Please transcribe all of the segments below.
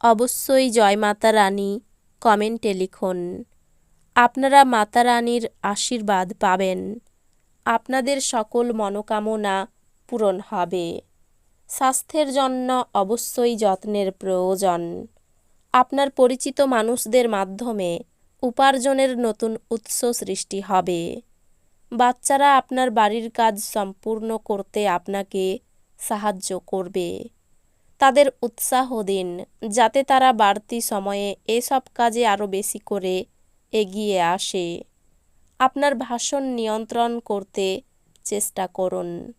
অবশ্যই জয় মাতা রানী, কমেন্টে লিখুন। আপনারা মাতা রানীর আশীর্বাদ পাবেন। আপনাদের সকল মনোকামনা পূরণ হবে। স্বাস্থ্যের জন্য অবশ্যই যত্নের প্রয়োজন। আপনার পরিচিত মানুষদের মাধ্যমে উপার্জনের নতুন উৎস সৃষ্টি হবে। বাচ্চারা আপনার বাড়ির কাজ সম্পূর্ণ করতে আপনাকে সাহায্য করবে। তাদের উৎসাহ দিন, যাতে তারা বাড়তি সময়ে এসব কাজে আরও বেশি করে এগিয়ে আসে। আপনার ভাষণ নিয়ন্ত্রণ করতে চেষ্টা করুন।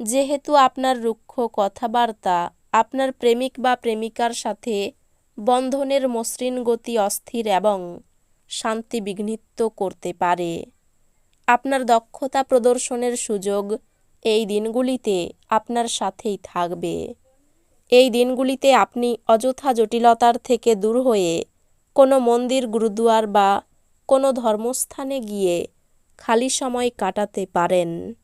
যেহেতু আপনার রুক্ষ কথাবার্তা আপনার প্রেমিক বা প্রেমিকার সাথে বন্ধনের মসৃণ গতি অস্থির এবং শান্তি বিঘ্নিত করতে পারে। আপনার দক্ষতা প্রদর্শনের সুযোগ এই দিনগুলিতে আপনার সাথেই থাকবে। এই দিনগুলিতে আপনি অযথা জটিলতার থেকে দূর হয়ে কোনো মন্দির, গুরুদুয়ার বা কোনো ধর্মস্থানে গিয়ে খালি সময় কাটাতে পারেন।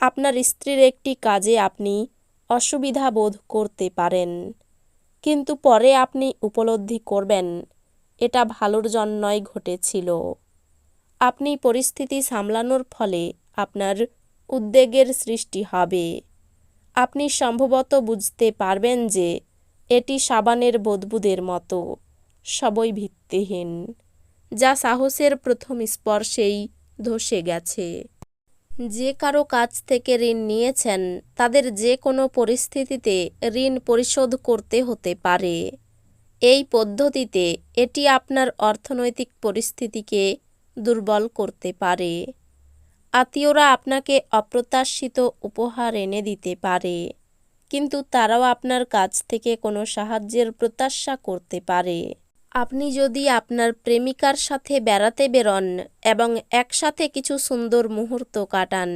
আপনার স্ত্রীর একটি কাজে আপনি অসুবিধা বোধ করতে পারেন। কিন্তু পরে আপনি উপলব্ধি করবেন, এটা ভালোর জন্যই ঘটেছিল। আপনি পরিস্থিতি সামলানোর ফলে আপনার উদ্বেগের সৃষ্টি হবে। আপনি সম্ভবত বুঝতে পারবেন যে এটি সাবানের বদবুদের মতো, সবই ভিত্তিহীন, যা সাহসের প্রথম স্পর্শেই ধসে গেছে। যে কারও কাছ থেকে ঋণ নিয়েছেন, তাদের যে কোনো পরিস্থিতিতে ঋণ পরিশোধ করতে হতে পারে। এই পদ্ধতিতে এটি আপনার অর্থনৈতিক পরিস্থিতিকে দুর্বল করতে পারে। আত্মীয়রা আপনাকে অপ্রত্যাশিত উপহার এনে দিতে পারে, কিন্তু তারাও আপনার কাছ থেকে কোনো সাহায্যের প্রত্যাশা করতে পারে। আপনি যদি আপনার প্রেমিকার সাথে বেড়াতে বেরোন এবং একসাথে কিছু সুন্দর মুহূর্ত কাটান,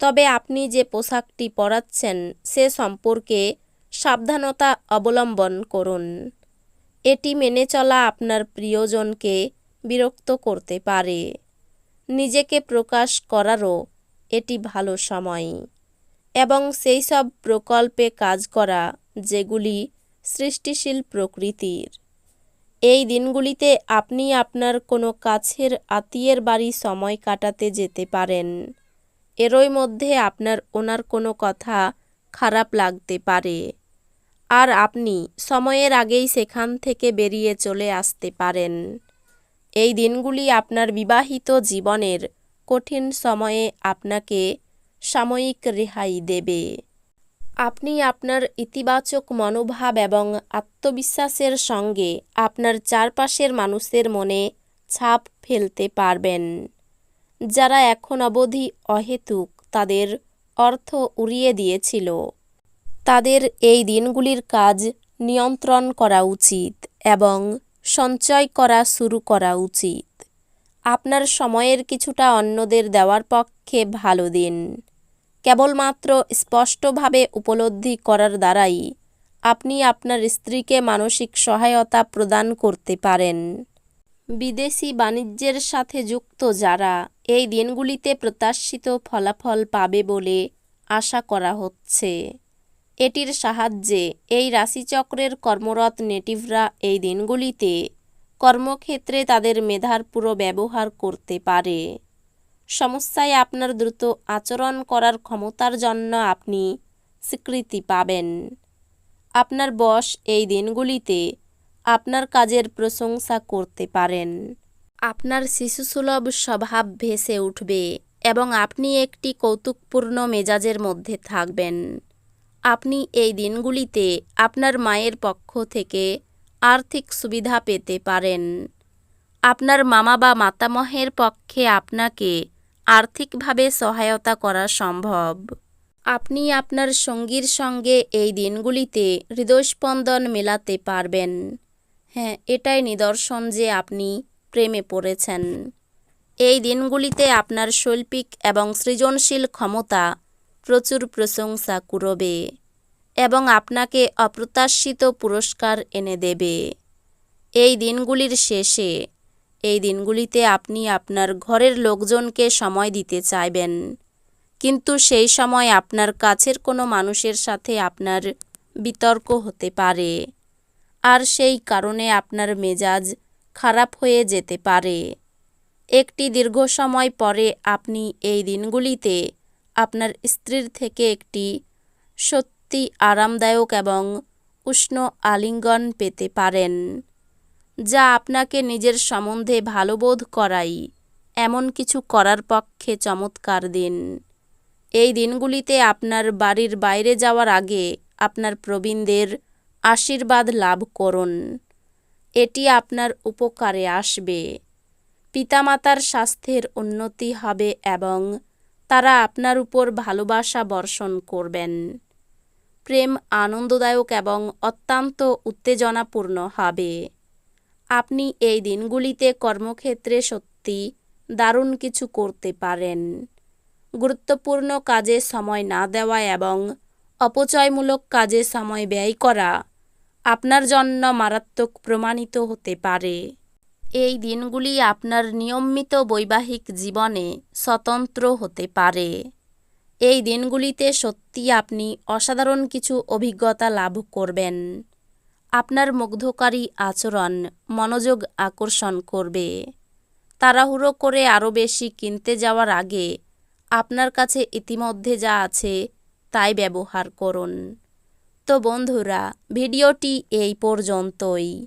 তবে আপনি যে পোশাকটি পরাচ্ছেন সে সম্পর্কে সাবধানতা অবলম্বন করুন। এটি মেনে চলা আপনার প্রিয়জনকে বিরক্ত করতে পারে। নিজেকে প্রকাশ করারও এটি ভালো সময়। এবং সেই সব প্রকল্পে কাজ করা, যেগুলি সৃষ্টিশীল প্রকৃতির। এই দিনগুলিতে আপনি আপনার কোনো কাছের আত্মীয়ের বাড়ি সময় কাটাতে যেতে পারেন। এরই মধ্যে আপনার ওনার কোনো কথা খারাপ লাগতে পারে। আর আপনি সময়ের আগেই সেখান থেকে বেরিয়ে চলে আসতে পারেন। এই দিনগুলি আপনার বিবাহিত জীবনের কঠিন সময়ে আপনাকে সাময়িক রেহাই দেবে। আপনি আপনার ইতিবাচক মনোভাব এবং আত্মবিশ্বাসের সঙ্গে আপনার চারপাশের মানুষের মনে ছাপ ফেলতে পারবেন। যারা এখন অবধি অহেতুক তাদের অর্থ উড়িয়ে দিয়েছিল। তাদের এই দিনগুলির কাজ নিয়ন্ত্রণ করা উচিত এবং সঞ্চয় করা শুরু করা উচিত। আপনার সময়ের কিছুটা অন্যদের দেওয়ার পক্ষে ভালো দিন। কেবলমাত্র স্পষ্টভাবে উপলব্ধি করার দ্বারাই আপনি আপনার স্ত্রীকে মানসিক সহায়তা প্রদান করতে পারেন। বিদেশি বাণিজ্যের সাথে যুক্ত যারা এই দিনগুলিতে প্রত্যাশিত ফলাফল পাবে বলে আশা করা হচ্ছে। এটির সাহায্যে এই রাশিচক্রের কর্মরত নেটিভরা এই দিনগুলিতে কর্মক্ষেত্রে তাদের মেধার পুরো ব্যবহার করতে পারে। সমস্যায় আপনার দ্রুত আচরণ করার ক্ষমতার জন্য আপনি স্বীকৃতি পাবেন। আপনার বস এই দিনগুলিতে আপনার কাজের প্রশংসা করতে পারেন। আপনার শিশুসুলভ স্বভাব ভেসে উঠবে এবং আপনি একটি কৌতুকপূর্ণ মেজাজের মধ্যে থাকবেন। আপনি এই দিনগুলিতে আপনার মায়ের পক্ষ থেকে আর্থিক সুবিধা পেতে পারেন। আপনার মামা বা মাতামহের পক্ষে আপনাকে আর্থিকভাবে সহায়তা করা সম্ভব। আপনি আপনার সঙ্গীর সঙ্গে এই দিনগুলিতে হৃদয়স্পন্দন মেলাতে পারবেন। হ্যাঁ এটাই নিদর্শন যে আপনি প্রেমে পড়েছেন। এই দিনগুলিতে আপনার শৈল্পিক এবং সৃজনশীল ক্ষমতা প্রচুর প্রশংসা কুড়বে এবং আপনাকে অপ্রত্যাশিত পুরস্কার এনে দেবে। এই দিনগুলির শেষে, এই দিনগুলিতে আপনি আপনার ঘরের লোকজনকে সময় দিতে চাইবেন। কিন্তু সেই সময় আপনার কাছের কোনো মানুষের সাথে আপনার বিতর্ক হতে পারে আর সেই কারণে আপনার মেজাজ খারাপ হয়ে যেতে পারে। একটি দীর্ঘ সময় পরে আপনি এই দিনগুলিতে আপনার স্ত্রীর থেকে একটি সত্যি আরামদায়ক এবং উষ্ণ আলিঙ্গন পেতে পারেন, যা আপনাকে নিজের সম্বন্ধে ভালো বোধ করাই। এমন কিছু করার পক্ষে চমৎকার দিন। এই দিনগুলিতে আপনার বাড়ির বাইরে যাওয়ার আগে আপনার প্রবীণদের আশীর্বাদ লাভ করুন। এটি আপনার উপকারে আসবে। পিতামাতার স্বাস্থ্যের উন্নতি হবে এবং তারা আপনার উপর ভালোবাসা বর্ষণ করবেন। প্রেম আনন্দদায়ক এবং অত্যন্ত উত্তেজনাপূর্ণ হবে। আপনি এই দিনগুলিতে কর্মক্ষেত্রে সত্যি দারুণ কিছু করতে পারেন। গুরুত্বপূর্ণ কাজে সময় না দেওয়া এবং অপচয়মূলক কাজে সময় ব্যয় করা আপনার জন্য মারাত্মক প্রমাণিত হতে পারে। এই দিনগুলি আপনার নিয়মিত বৈবাহিক জীবনে স্বতন্ত্র হতে পারে। এই দিনগুলিতে সত্যি আপনি অসাধারণ কিছু অভিজ্ঞতা লাভ করবেন। আপনার মুগ্ধকারী আচরণ, মনোযোগ আকর্ষণ করবে। তাড়াহুড়ো করে আরও বেশি কিনতে যাওয়ার আগে আপনার কাছে ইতিমধ্যে যা আছে তাই ব্যবহার করুন। তো বন্ধুরা, ভিডিওটি এই পর্যন্তই।